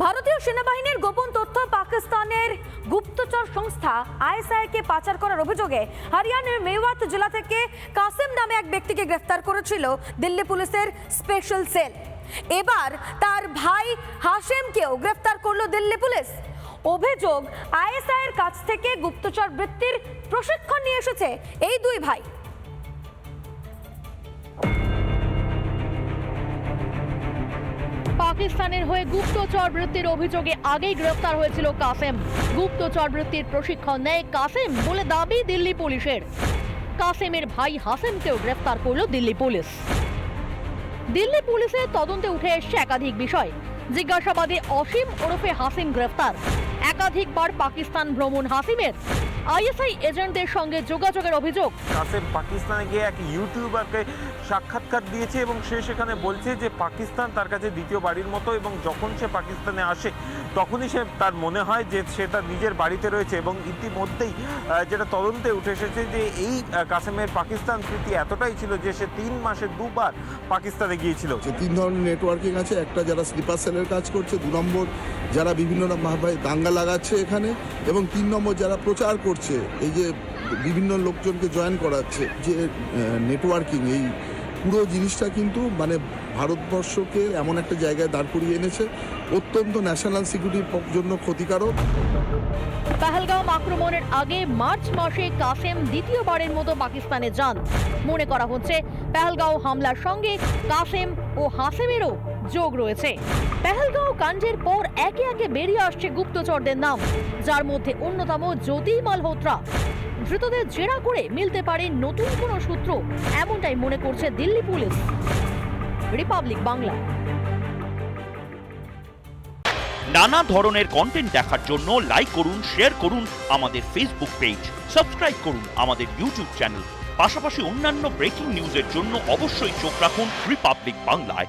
ভারতীয় সেনাবাহিনীর গোপন তথ্য পাকিস্তানের গুপ্তচর সংস্থা আইএসআই কে পাচার করার অভিযোগে হরিয়ানার মেওয়াত জেলা থেকে কাসেম নামে এক ব্যক্তিকে গ্রেফতার করেছিল দিল্লি পুলিশের স্পেশাল সেল। এবার তার ভাই হাশেমকেও গ্রেফতার করল দিল্লি পুলিশ। অভিযোগ আইএসআই এর কাছ থেকে গুপ্তচর বৃত্তির প্রশিক্ষণ নিয়ে এসেছে এই দুই ভাই। পাকিস্তানের হয়ে গুপ্তচর বৃত্তির অভিযোগে আগেই গ্রেফতার হয়েছিল কাসেম। গুপ্তচর বৃত্তির প্রশিক্ষণ নেয় কাসেম বলে দাবি দিল্লি পুলিশের। কাসেমের ভাই হাসেমকেও গ্রেফতার করল দিল্লি পুলিশ। দিল্লি পুলিশের তদন্তে উঠে এসছে একাধিক বিষয়। জিজ্ঞাসাবাদে অসীম ওরফে হাসিম গ্রেফতার। একাধিকবার পাকিস্তান ভ্রমণ হাসিমের। আইএসআই এজেন্টদের সঙ্গে যোগাযোগের অভিযোগ। কাসেম পাকিস্তানে গিয়ে এক ইউটিউবারকে সাক্ষাৎকার দিয়েছে এবং সে সেখানে বলছে যে পাকিস্তান তার কাছে দ্বিতীয় বাড়ির মতো এবং যখন সে পাকিস্তানে আসে তখনই সে তার মনে হয় যে সে তার নিজের বাড়িতে রয়েছে এবং ইতিমধ্যেই যেটা তদন্তে উঠে এসেছে যে এই কাসেমের পাকিস্তান প্রীতি এতটাই ছিল যে সে তিন মাসে দুবার পাকিস্তানে গিয়েছিল। যে তিন ধরনের নেটওয়ার্কিং আছে। একটা যারা স্লিপার সেলের কাজ করছে দু নম্বর যারা বিভিন্ন দাঙ্গা লাগাচ্ছে এখানে এবং তিন নম্বর যারা প্রচার করছে, এই যে বিভিন্ন লোকজনকে জয়েন করাচ্ছে, যে নেটওয়ার্কিং এই পুরো জিনিসটা কিন্তু মানে ভারতবর্ষকে এমন একটা জায়গায় দাঁড় করিয়ে এনেছে, অত্যন্ত ন্যাশনাল সিকিউরিটির জন্য ক্ষতিকারক। পেহেলগাঁও আক্রমণের আগে মার্চ মাসে কাসেম দ্বিতীয়বারের মতো পাকিস্তানে যান। মনে করা হচ্ছে, পেহেলগাঁও হামলার সঙ্গে কাসেম ও হাসেমেরও যোগ রয়েছে। পেহেলগাঁও কাণ্ডের পর একে একে বেরিয়ে আসছে গুপ্তচরদের নাম, যার মধ্যে অন্যতম জ্যোতি মালহোত্রা ধৃতদের জেরা করে মিলতে পারে নতুন কোনো সূত্র, এমনটাই মনে করছে দিল্লি পুলিশ। রিপাবলিক বাংলা। নানা ধরনের কন্টেন্ট দেখার জন্য লাইক করুন শেয়ার করুন আমাদের ফেসবুক পেজ সাবস্ক্রাইব করুন আমাদের ইউটিউব চ্যানেল পাশাপাশি অন্যান্য ব্রেকিং নিউজের জন্য অবশ্যই চোখ রাখুন রিপাবলিক বাংলায়